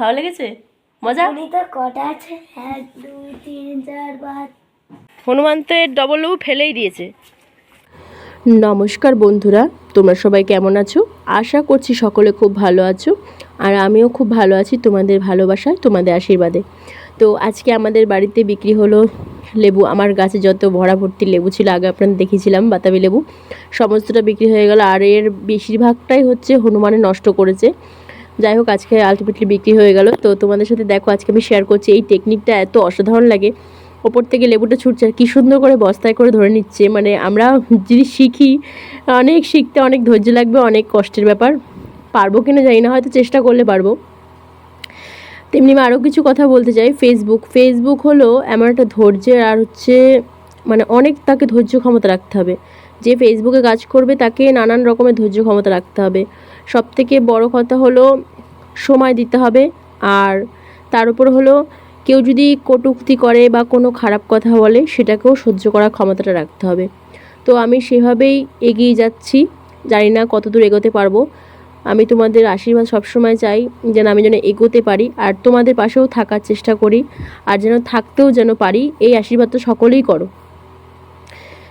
ভালো লেগেছে? মজা? তো কটা আছে? এক দুই তিন চার পাঁচ। হনুমান তো এর ডবল লেবু ফেলেই দিয়েছে। নমস্কার বন্ধুরা তোমরা সবাই কেমন আছো? আশা করছি সকলে খুব ভালো আছো আর আমিও খুব ভালো আছি তোমাদের ভালোবাসায় তোমাদের আশীর্বাদে। তো আজকে আমাদের বাড়িতে বিক্রি হলো লেবু। আমার গাছে যত ভরা ভর্তি লেবু ছিল আগে আপনাদের দেখেছিলাম বাতাবি লেবু। সমস্তটা বিক্রি হয়ে গেল আর এর বেশিরভাগটাই হচ্ছে হনুমানে নষ্ট করেছে। যাই হোক, আজকে আলটিমেটলি বিক্রি হয়ে গেল। তো তোমাদের সাথে দেখো, আজকে আমি শেয়ার করছি এই টেকনিকটা এত অসাধারণ লাগে। ওপর থেকে লেবুটা ছুটছে আর কী সুন্দর করে বস্তায় করে ধরে নিচ্ছে। মানে আমরা যদি শিখি, অনেক শিখতে অনেক ধৈর্য লাগবে, অনেক কষ্টের ব্যাপার। পারব কিনা জানি না, হয়তো চেষ্টা করলে পারব। তেমনি আমি আরও কিছু কথা বলতে চাই। ফেসবুক ফেসবুক হলো এমন একটা ধৈর্যের আর হচ্ছে মানে অনেক তাকে ধৈর্য ক্ষমতা রাখতে হবে। যে ফেসবুকে কাজ করবে তাকে নানান রকমের ধৈর্য ক্ষমতা রাখতে হবে। সব থেকে বড় কথা হলো সময় দিতে হবে আর তার উপর হলো কেউ যদি কটূক্তি করে বা কোনো খারাপ কথা বলে সেটাকেও সহ্য করার ক্ষমতাটা রাখতে হবে। তো আমি সেভাবেই এগিয়ে যাচ্ছি। জানি না কতদূর এগোতে পারব। আমি তোমাদের আশীর্বাদ সবসময় চাই যেন আমি যেন এগোতে পারি আর তোমাদের পাশেও থাকার চেষ্টা করি আর যেন থাকতেও যেন পারি। এই আশীর্বাদ তো সকলেই করো।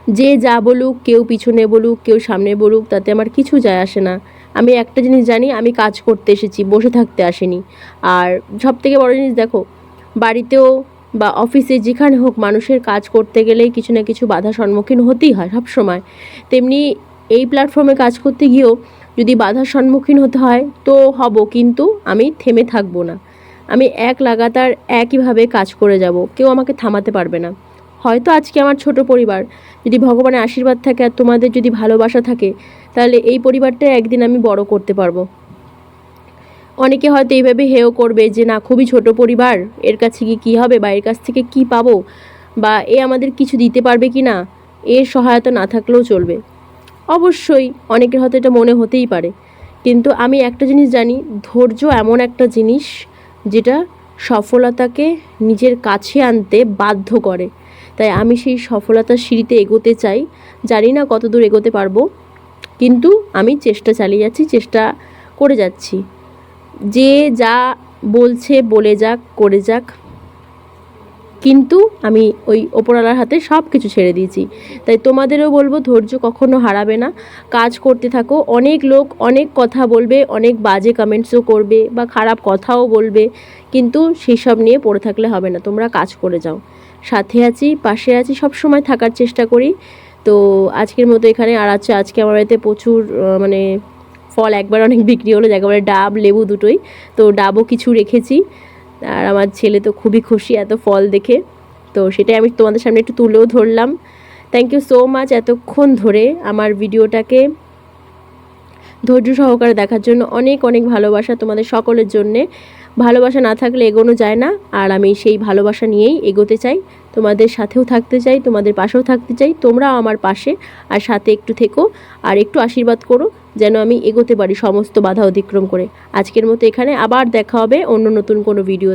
যে যা বলুক, কেউ পিছনে বলুক, কেউ সামনে বলুক, তাতে আমার কিছু যায় আসে না। আমি একটা জিনিস জানি, আমি কাজ করতে এসেছি, বসে থাকতে আসিনি। আর সব থেকে বড় জিনিস দেখো, বাড়িতেও বা অফিসে যেখানে হোক মানুষের কাজ করতে গেলেই কিছু না কিছু বাধা সম্মুখীন হতেই হয় সব সময় তেমনি এই প্ল্যাটফর্মে কাজ করতে গিয়েও যদি বাধার সম্মুখীন হতে হয়, তো হব, কিন্তু আমি থেমে থাকব না। আমি এক লাগাতার একইভাবে কাজ করে যাব, কেউ আমাকে থামাতে পারবে না। হয়তো আজকে আমার ছোট পরিবার, যদি ভগবানের আশীর্বাদ থাকে আর তোমাদের যদি ভালোবাসা থাকে, তাহলে এই পরিবারটা একদিন আমি বড় করতে পারব। অনেকে হয়তো এইভাবে হেও করবে যে, না, খুবই ছোট পরিবার, এর কাছে গিয়ে কী হবে বা এর কাছ থেকে কি পাবো? বা এ আমাদের কিছু দিতে পারবে কি না? এর সহায়তা না থাকলেও চলবে। অবশ্যই অনেকের হয়তো এটা মনে হতেই পারে। কিন্তু আমি একটা জিনিস জানি, ধৈর্য এমন একটা জিনিস যেটা সফলতাকে নিজের কাছে আনতে বাধ্য করে। তাই আমি সেই সফলতার সিঁড়িতে এগোতে চাই। জানি না কত দূর এগোতে পারব, কিন্তু আমি চেষ্টা চালিয়ে যাচ্ছি, চেষ্টা করে যাচ্ছি। যে যা বলছে, বলে যাক, করে যাক। কিন্তু আমি ওই ওপরওয়ালার হাতে সব কিছু ছেড়ে দিয়েছি। তাই তোমাদেরও বলব, ধৈর্য কখনো হারাবে না। কাজ করতে থাকো। অনেক লোক অনেক কথা বলবে, অনেক বাজে কমেন্টসও করবে বা খারাপ কথাও বলবে, কিন্তু সেসব নিয়ে পড়ে থাকলে হবে না। তোমরা কাজ করে যাও। সাথে আছি, পাশে আছি সব সময় থাকার চেষ্টা করি। তো আজকের মতো এখানে। আর আছে আজকে আমার বাড়িতে প্রচুর মানে ফল একবার অনেক বিক্রি হলো একেবারে ডাব, লেবু দুটোই। তো ডাবও কিছু রেখেছি। আর আমার ছেলে তো খুবই খুশি এত ফল দেখে। তো সেটাই আমি তোমাদের সামনে একটু তুলেও ধরলাম। থ্যাংক ইউ সো মাচ এতক্ষণ ধরে আমার ভিডিওটাকে ধৈর্য সহকারে দেখার জন্য অনেক অনেক ভালোবাসা তোমাদের সকলের জন্যে। ভালোবাসা না থাকলে এগোনো যায় না, আর আমি সেই ভালোবাসা নিয়েই এগোতে চাই। তোমাদের সাথেও থাকতে চাই, তোমাদের পাশেও থাকতে চাই, তোমরাও আমার পাশে আর সাথে একটু থেকো আর একটু আশীর্বাদ করো যেন আমি এগোতে পারি সমস্ত বাধা অতিক্রম করে। আজকের মতো এখানে আবার দেখা হবে অন্য নতুন কোনো ভিডিও